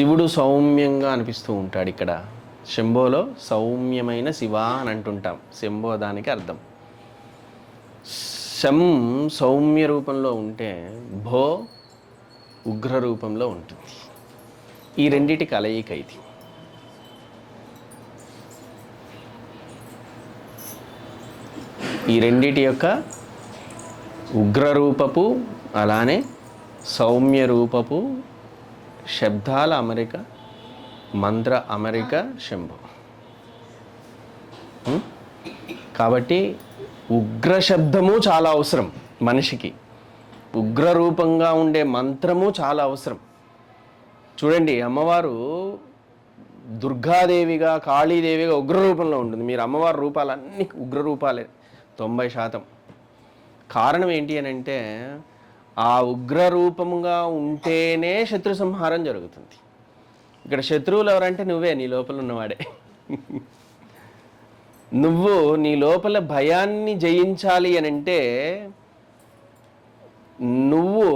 శివుడు సౌమ్యంగా అనిపిస్తూ ఉంటాడు ఇక్కడ. శంభోలో సౌమ్యమైన శివ అని అంటుంటాం. శంభో దానికి అర్థం. శం సౌమ్య రూపంలో ఉంటే భో ఉగ్ర రూపంలో ఉంటుంది. ఈ రెండిటి కలయిక ఇది. ఈ రెండిటి యొక్క ఉగ్ర రూపపు అలానే సౌమ్య రూపపు శబ్దాల అమరిక మంత్ర అమరిక శంభు. కాబట్టి ఉగ్ర శబ్దము చాలా అవసరం మనిషికి. ఉగ్ర రూపంగా ఉండే మంత్రము చాలా అవసరం. చూడండి అమ్మవారు దుర్గాదేవిగా కాళీదేవిగా ఉగ్ర రూపంలో ఉంటుంది. మీరు అమ్మవారి రూపాలన్నీ ఉగ్ర రూపాలే తొంభై శాతం. కారణం ఏంటి అని అంటే ఆ ఉగ్ర రూపముగా ఉంటేనే శత్రు సంహారం జరుగుతుంది. ఇక్కడ శత్రువులు ఎవరంటే నువ్వే నీ లోపల ఉన్నవాడే. నువ్వు నీ లోపల భయాన్ని జయించాలి అని అంటే నువ్వు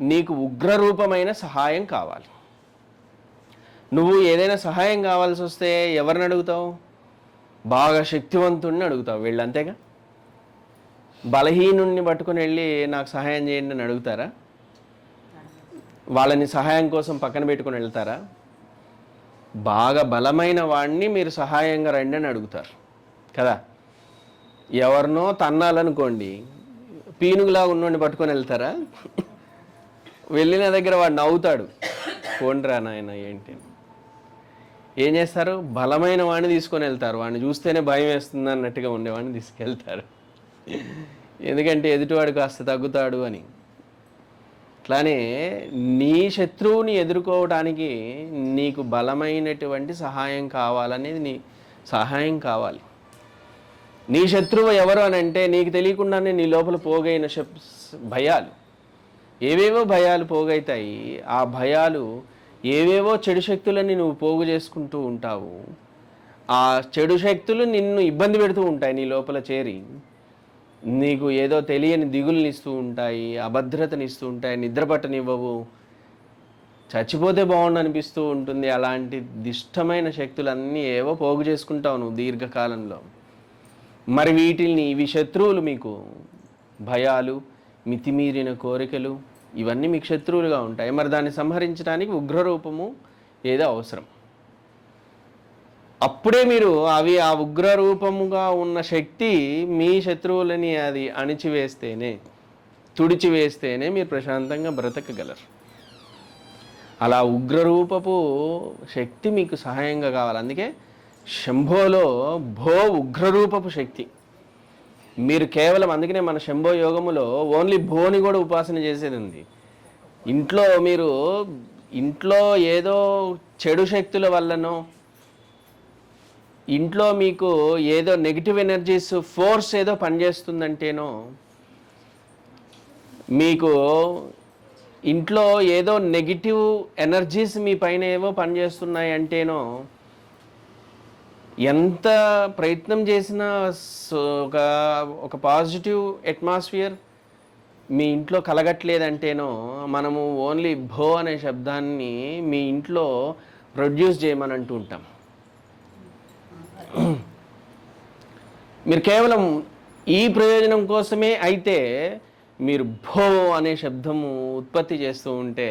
నీకు ఉగ్రరూపమైన సహాయం కావాలి. నువ్వు ఏదైనా సహాయం కావాల్సి వస్తే ఎవరిని అడుగుతావు? బాగా శక్తివంతుడిని అడుగుతావు వీళ్ళు అంతేగా బలహీనుణ్ణి పట్టుకొని వెళ్ళి నాకు సహాయం చేయండి అని అడుగుతారా? వాళ్ళని సహాయం కోసం పక్కన పెట్టుకొని వెళ్తారా? బాగా బలమైన వాడిని మీరు సహాయంగా రండి అని అడుగుతారు. కదా? ఎవరినో తన్నాలనుకోండి పీనుగులా ఉన్నోడిని పట్టుకొని వెళ్తారా? వెళ్ళిన దగ్గర వాడు నవ్వుతాడు. పోండ్రా నాయన ఏంటి? ఏం చేస్తారు? బలమైన వాడిని తీసుకొని వెళ్తారు. వాడిని చూస్తేనే భయం వేస్తుంది అన్నట్టుగా ఉండేవాడిని తీసుకెళ్తారు. ఎందుకంటే ఎదుటివాడు కాస్త తగ్గుతాడు అని. అట్లానే నీ శత్రువుని ఎదుర్కోవడానికి నీకు బలమైనటువంటి సహాయం కావాలనేది నీ సహాయం కావాలి. నీ శత్రువు ఎవరు అని అంటే నీకు తెలియకుండానే నీ లోపల పోగైన భయాలు. ఏవేవో భయాలు పోగైతాయి. ఆ భయాలు ఏవేవో చెడు శక్తులని నువ్వు పోగు చేసుకుంటూ ఉంటావు. ఆ చెడు శక్తులు నిన్ను ఇబ్బంది పెడుతూ ఉంటాయి నీ లోపల చేరి. నీకు ఏదో తెలియని దిగుల్ని ఇస్తూ ఉంటాయి అభద్రతనిస్తూ ఉంటాయి నిద్ర పట్టనివ్వవు. చచ్చిపోతే బాగుండు అనిపిస్తూ ఉంటుంది. అలాంటి దిష్టమైన శక్తులన్నీ ఏవో పోగు చేసుకుంటావు నువ్వు దీర్ఘకాలంలో. మరి వీటిని ఇవి శత్రువులు మీకు. భయాలు మితిమీరిన కోరికలు ఇవన్నీ మీకు శత్రువులుగా ఉంటాయి. మరి దాన్ని సంహరించడానికి ఉగ్రరూపము ఏదో అవసరం. అప్పుడే మీరు అవి ఆ ఉగ్ర రూపముగా ఉన్న శక్తి మీ శత్రువులని అది అణిచివేస్తేనే తుడిచివేస్తేనే మీరు ప్రశాంతంగా బ్రతకగలరు. అలా ఉగ్రరూపపు శక్తి మీకు సహాయంగా కావాలి. అందుకే శంభోలో భో ఉగ్రరూపపు శక్తి. మీరు కేవలం అందుకనే మన శంభో యోగములో ఓన్లీ భోని కూడా ఉపాసన చేసేది ఉంది ఇంట్లో మీరు ఇంట్లో ఏదో చెడు శక్తుల వల్లనో ఇంట్లో మీకు ఏదో నెగిటివ్ ఎనర్జీస్ ఫోర్స్ ఏదో పనిచేస్తుందంటేనో మీకు ఇంట్లో ఏదో నెగిటివ్ ఎనర్జీస్ మీ పైన ఏవో పనిచేస్తున్నాయి అంటేనో ఎంత ప్రయత్నం చేసినా సో- ఒక ఒక పాజిటివ్ అట్మాస్ఫియర్ మీ ఇంట్లో కలగట్లేదంటేనో మనము ఓన్లీ భో అనే శబ్దాన్ని మీ ఇంట్లో ప్రొడ్యూస్ చేయమని అంటూ ఉంటాం. మీరు కేవలం ఈ ప్రయోజనం కోసమే అయితే మీరు భో అనే శబ్దము ఉత్పత్తి చేస్తూ ఉంటే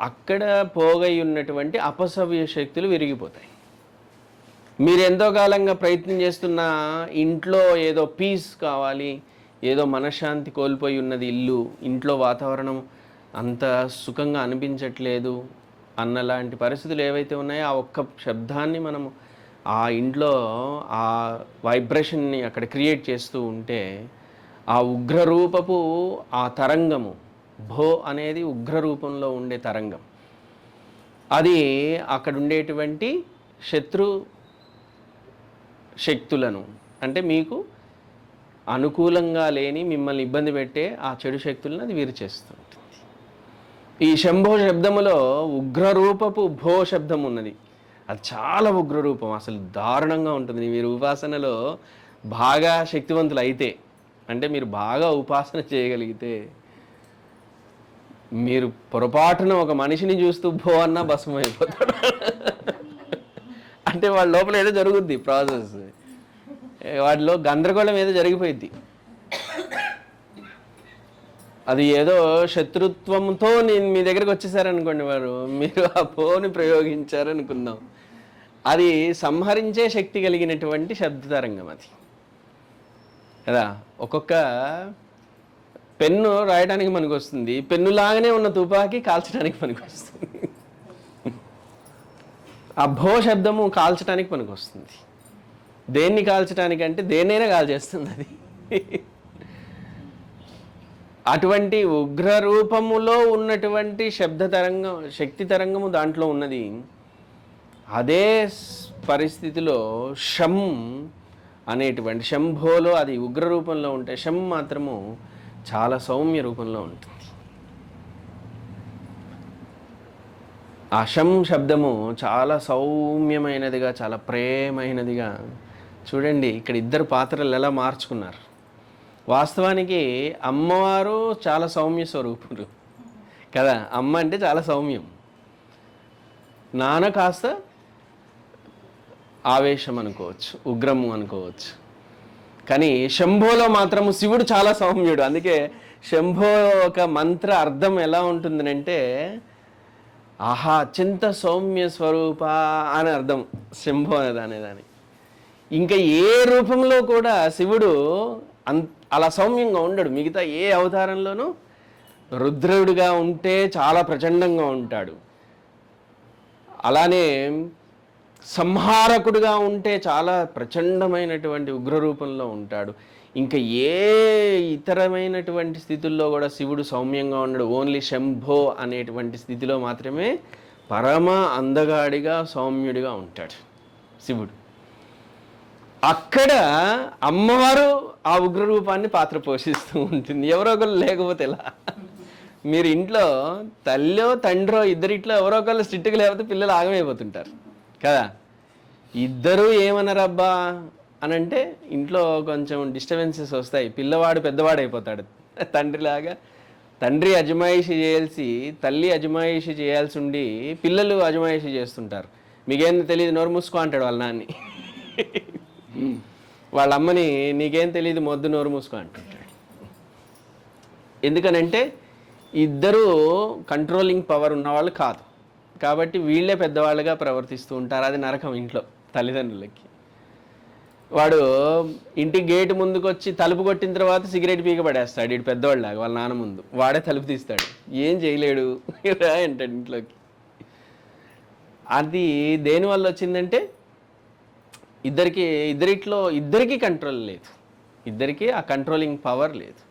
అక్కడ పోగై ఉన్నటువంటి అపసవ్య శక్తులు విరిగిపోతాయి. మీరు ఎంతో కాలంగా ప్రయత్నం చేస్తున్న ఇంట్లో ఏదో పీస్ కావాలి ఏదో మనశ్శాంతి కోల్పోయి ఉన్నది ఇల్లు ఇంట్లో వాతావరణం అంత సుఖంగా అనిపించట్లేదు అన్నలాంటి పరిస్థితులు ఏవైతే ఉన్నాయో ఆ ఒక్క శబ్దాన్ని మనము ఆ ఇంట్లో ఆ వైబ్రేషన్ని అక్కడ క్రియేట్ చేస్తూ ఉంటే ఆ ఉగ్రరూపపు ఆ తరంగము భో అనేది ఉగ్రరూపంలో ఉండే తరంగం. అది అక్కడ ఉండేటువంటి శత్రు శక్తులను అంటే మీకు అనుకూలంగా లేని మిమ్మల్ని ఇబ్బంది పెట్టే ఆ చెడు శక్తులను అది వీరు ఈ శంభో శబ్దములో ఉగ్రరూపపు భో శబ్దం ఉన్నది. అది చాలా ఉగ్రరూపం అసలు దారుణంగా ఉంటుంది. మీరు ఉపాసనలో బాగా శక్తివంతులు అయితే అంటే మీరు బాగా ఉపాసన చేయగలిగితే మీరు పొరపాటున ఒక మనిషిని చూస్తూ భో అన్నా భస్మం అయిపోతాడు అంటే వాళ్ళ లోపల ఏదో జరుగుద్ది ప్రాసెస్. వాటిలో గందరగోళం ఏదో జరిగిపోయింది అది ఏదో శత్రుత్వంతో నేను మీ దగ్గరికి వచ్చేసారనుకోండి వారు. మీరు ఆ పోని ప్రయోగించారనుకుందాం. అది సంహరించే శక్తి కలిగినటువంటి శబ్ద తరంగం అది. కదా? ఒక్కొక్క పెన్ను రాయడానికి మనకు వస్తుంది పెన్ను లాగానే ఉన్న తుపాకీ కాల్చడానికి పనికి వస్తుంది అభో శబ్దము కాల్చడానికి పనికి వస్తుంది దేన్ని కాల్చడానికి అంటే దేన్నైనా కాల్చేస్తుంది అది. అటువంటి ఉగ్ర రూపములో ఉన్నటువంటి శబ్ద తరంగం శక్తి తరంగము దాంట్లో ఉన్నది. అదే పరిస్థితిలో షం అనేటువంటి శంభోలో అది ఉగ్ర రూపంలో ఉంటే శం మాత్రము చాలా సౌమ్య రూపంలో ఉంటుంది. ఆ షం శబ్దము చాలా సౌమ్యమైనదిగా చాలా ప్రేమైనదిగా చూడండి ఇక్కడ ఇద్దరు పాత్రలు ఎలా మార్చుకున్నారు. వాస్తవానికి అమ్మవారు చాలా సౌమ్య స్వరూపుడు కదా? అమ్మ అంటే చాలా సౌమ్యం. నాన్న కాస్త ఆవేశం అనుకోవచ్చు ఉగ్రము అనుకోవచ్చు. కానీ శంభోలో మాత్రము శివుడు చాలా సౌమ్యుడు. అందుకే శంభో ఒక మంత్ర అర్థం ఎలా ఉంటుందనంటే ఆహా అత్యంత సౌమ్య స్వరూప అని అర్థం శంభో అనేదాని ఇంకా ఏ రూపంలో కూడా శివుడు అం అలా సౌమ్యంగా ఉండడు. మిగతా ఏ అవతారంలోనూ రుద్రుడిగా ఉంటే చాలా ప్రచండంగా ఉంటాడు. అలానే సంహారకుడిగా ఉంటే చాలా ప్రచండమైనటువంటి ఉగ్రరూపంలో ఉంటాడు. ఇంకా ఏ ఇతరమైనటువంటి స్థితుల్లో కూడా శివుడు సౌమ్యంగా ఉండడు. ఓన్లీ శంభో అనేటువంటి స్థితిలో మాత్రమే పరమ అందగాడిగా సౌమ్యుడిగా ఉంటాడు శివుడు. అక్కడ అమ్మవారు ఆ ఉగ్రరూపాన్ని పాత్ర పోషిస్తూ ఉంటుంది. ఎవరో ఒకరు లేకపోతే ఇలా మీరు ఇంట్లో తల్లో తండ్రో ఇద్దరిట్లో ఎవరో ఒకళ్ళు స్ట్రిక్ట్గా లేకపోతే పిల్లలు ఆగమైపోతుంటారు. కదా? ఇద్దరూ ఏమనరబ్బా అని అంటే ఇంట్లో కొంచెం డిస్టర్బెన్సెస్ వస్తాయి. పిల్లవాడు పెద్దవాడు అయిపోతాడు తండ్రిలాగా తండ్రి అజమాయిషి చేయాల్సి తల్లి అజమాయిషి చేయాల్సి ఉండి పిల్లలు అజమాయిషి చేస్తుంటారు. మీకేం తెలియదు నోరు మూసుకో అంటాడు వాళ్ళ నాన్ని. వాళ్ళ అమ్మని నీకేం తెలియదు మొద్దు నోరు మూసుకో అంటుంటాడు. ఎందుకనంటే ఇద్దరు కంట్రోలింగ్ పవర్ ఉన్నవాళ్ళు కాదు. కాబట్టి వీళ్ళే పెద్దవాళ్ళుగా ప్రవర్తిస్తూ ఉంటారు. అది నరకం ఇంట్లో తల్లిదండ్రులకి. వాడు ఇంటి గేట్ ముందుకు వచ్చి తలుపు కొట్టిన తర్వాత సిగరెట్ పీక పడేస్తాడు ఇటు పెద్దవాళ్ళలాగా వాళ్ళ నాన్న ముందు. వాడే తలుపు తీస్తాడు. ఏం చేయలేడు. అంటాడు ఇంట్లోకి. అది దేనివల్ల వచ్చిందంటే ఇద్దరికి ఇద్దరిట్లో ఇద్దరికీ కంట్రోల్ లేదు. ఇద్దరికీ ఆ కంట్రోలింగ్ పవర్ లేదు.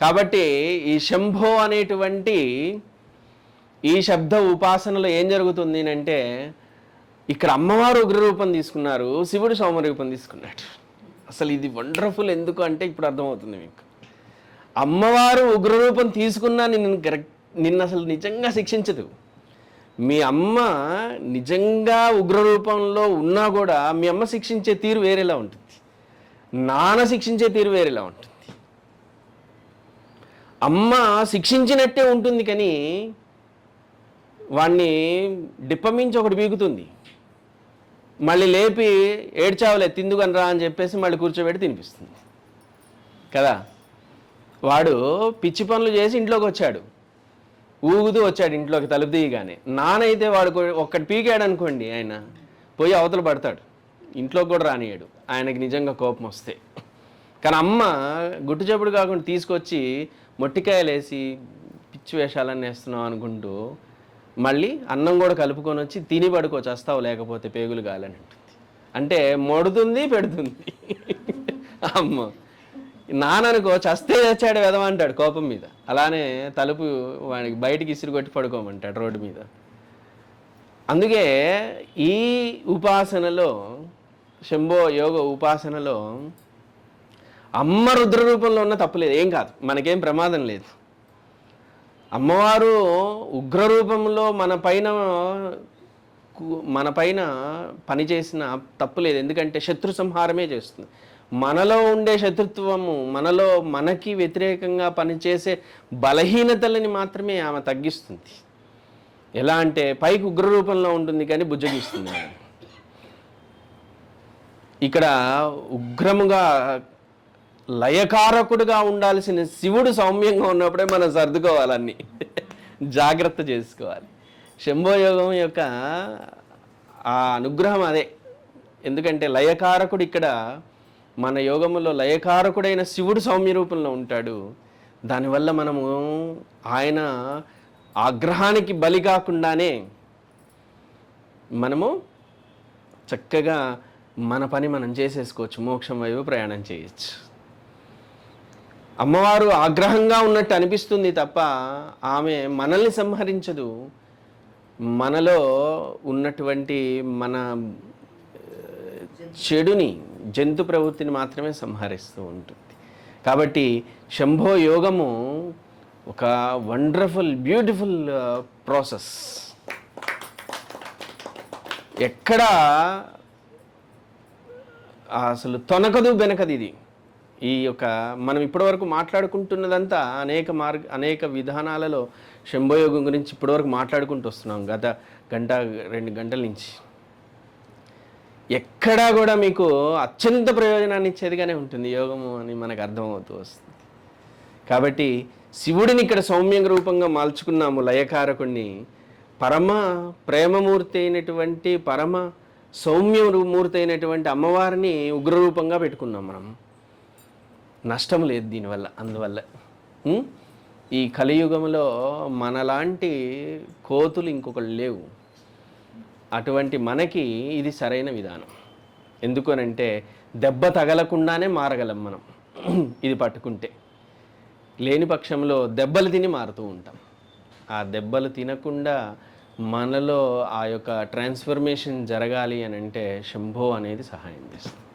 కాబట్టి ఈ శంభో అనేటువంటి ఈ శబ్ద ఉపాసనలో ఏం జరుగుతుంది అంటే ఇక్కడ అమ్మవారు ఉగ్రరూపం తీసుకున్నారు శివుడు సోమరూపం తీసుకున్నాడు. అసలు ఇది వండర్ఫుల్ ఎందుకు అంటే ఇప్పుడు అర్థమవుతుంది మీకు. అమ్మవారు ఉగ్రరూపం తీసుకున్నా నిన్ను కరెక్ట్ నిన్ను అసలు నిజంగా శిక్షించదు. మీ అమ్మ నిజంగా ఉగ్రరూపంలో ఉన్నా కూడా మీ అమ్మ శిక్షించే తీరు వేరేలా ఉంటుంది. నాన్న శిక్షించే తీరు వేరేలా ఉంటుంది. అమ్మ శిక్షించినట్టే ఉంటుంది కానీ వాణ్ణి డిప్పమించి ఒకటి బీగుతుంది మళ్ళీ లేపి ఏడ్చావులే తిందుకని రా అని చెప్పేసి మళ్ళీ కూర్చోబెట్టి తినిపిస్తుంది. కదా? వాడు పిచ్చి పనులు చేసి ఇంట్లోకి వచ్చాడు. ఊగుతూ వచ్చాడు ఇంట్లోకి తలుపు తీయగానే. నానైతే వాడు ఒక్కటి పీకాడు అనుకోండి ఆయన. పోయి అవతల పడతాడు. ఇంట్లోకి కూడా రానియాడు ఆయనకి నిజంగా కోపం వస్తే. కానీ అమ్మ గుట్టుచప్పుడు కాకుండా తీసుకొచ్చి మొట్టికాయలు వేసి పిచ్చి వేషాలన్నీ వేస్తున్నాం అనుకుంటూ మళ్ళీ అన్నం కూడా కలుపుకొని వచ్చి తిని పడుకో చేస్తావు లేకపోతే పేగులు గాలని అంటుంది అంటే మొడుతుంది పెడుతుంది. అమ్మ. నాననుకో చస్తే చచ్చాడు వెదవ అంటాడు కోపం మీద. అలానే తలుపు వాడికి బయటికి ఇసురు కొట్టి పడుకోమంటాడు రోడ్డు మీద. అందుకే ఈ ఉపాసనలో శంభో యోగ ఉపాసనలో అమ్మ రుద్ర రూపంలో ఉన్న తప్పులేదు ఏం కాదు. మనకేం ప్రమాదం లేదు. అమ్మవారు ఉగ్ర రూపంలో మన పైన మన పైన పనిచేసిన తప్పు లేదు. ఎందుకంటే శత్రు సంహారమే చేస్తుంది. మనలో ఉండే శత్రుత్వము మనలో మనకి వ్యతిరేకంగా పనిచేసే బలహీనతలని మాత్రమే ఆమె తగ్గిస్తుంది. ఎలా అంటే పైకి ఉగ్రరూపంలో ఉంటుంది కానీ బుజ్జగిస్తుంది ఇక్కడ ఉగ్రముగా లయకారకుడుగా ఉండాల్సిన శివుడు సౌమ్యంగా ఉన్నప్పుడే మనం సర్దుకోవాలన్నీ. జాగ్రత్త చేసుకోవాలి. శంభోయోగం యొక్క ఆ అనుగ్రహం అదే. ఎందుకంటే లయకారకుడు ఇక్కడ మన యోగములో లయకారకుడైన శివుడు సౌమ్య రూపంలో ఉంటాడు. దానివల్ల మనము ఆయన ఆగ్రహానికి బలి కాకుండానే మనము చక్కగా మన పని మనం చేసేసుకోవచ్చు. మోక్షం వైపు ప్రయాణం చేయొచ్చు. అమ్మవారు ఆగ్రహంగా ఉన్నట్టు అనిపిస్తుంది తప్ప ఆమె మనల్ని సంహరించదు. మనలో ఉన్నటువంటి మన చెడుని జంతు ప్రవృత్తిని మాత్రమే సంహరిస్తూ ఉంటుంది. కాబట్టి శంభో యోగము ఒక వండర్ఫుల్ బ్యూటిఫుల్ ప్రాసెస్. ఎక్కడ అసలు తొనకదు బెనకదు ఇది. ఈ యొక్క మనం ఇప్పటివరకు మాట్లాడుకుంటున్నదంతా అనేక మార్గ అనేక విధానాలలో శంభోయోగం గురించి ఇప్పటివరకు మాట్లాడుకుంటూ వస్తున్నాం గత గంట రెండు గంటల నుంచి. ఎక్కడా కూడా మీకు అత్యంత ప్రయోజనాన్ని ఇచ్చేదిగానే ఉంటుంది యోగము అని మనకు అర్థమవుతూ వస్తుంది. కాబట్టి శివుడిని ఇక్కడ సౌమ్య రూపంగా మార్చుకున్నాము లయకారకుణ్ణి. పరమ ప్రేమమూర్తి అయినటువంటి పరమ సౌమ్య మూర్తి అయినటువంటి అమ్మవారిని ఉగ్రరూపంగా పెట్టుకున్నాం మనం. నష్టం లేదు దీనివల్ల అందువల్ల. ఈ కలియుగంలో మనలాంటి కోతులు ఇంకొకళ్ళు లేవు. అటువంటి మనకి ఇది సరైన విధానం. ఎందుకనంటే దెబ్బ తగలకుండానే మారగలం మనం. ఇది పట్టుకుంటే. లేని పక్షంలో దెబ్బలు తిని మారుతూ ఉంటాం. ఆ దెబ్బలు తినకుండా మనలో ఆ యొక్క ట్రాన్స్ఫర్మేషన్ జరగాలి అని అంటే శంభో అనేది సహాయం చేస్తుంది.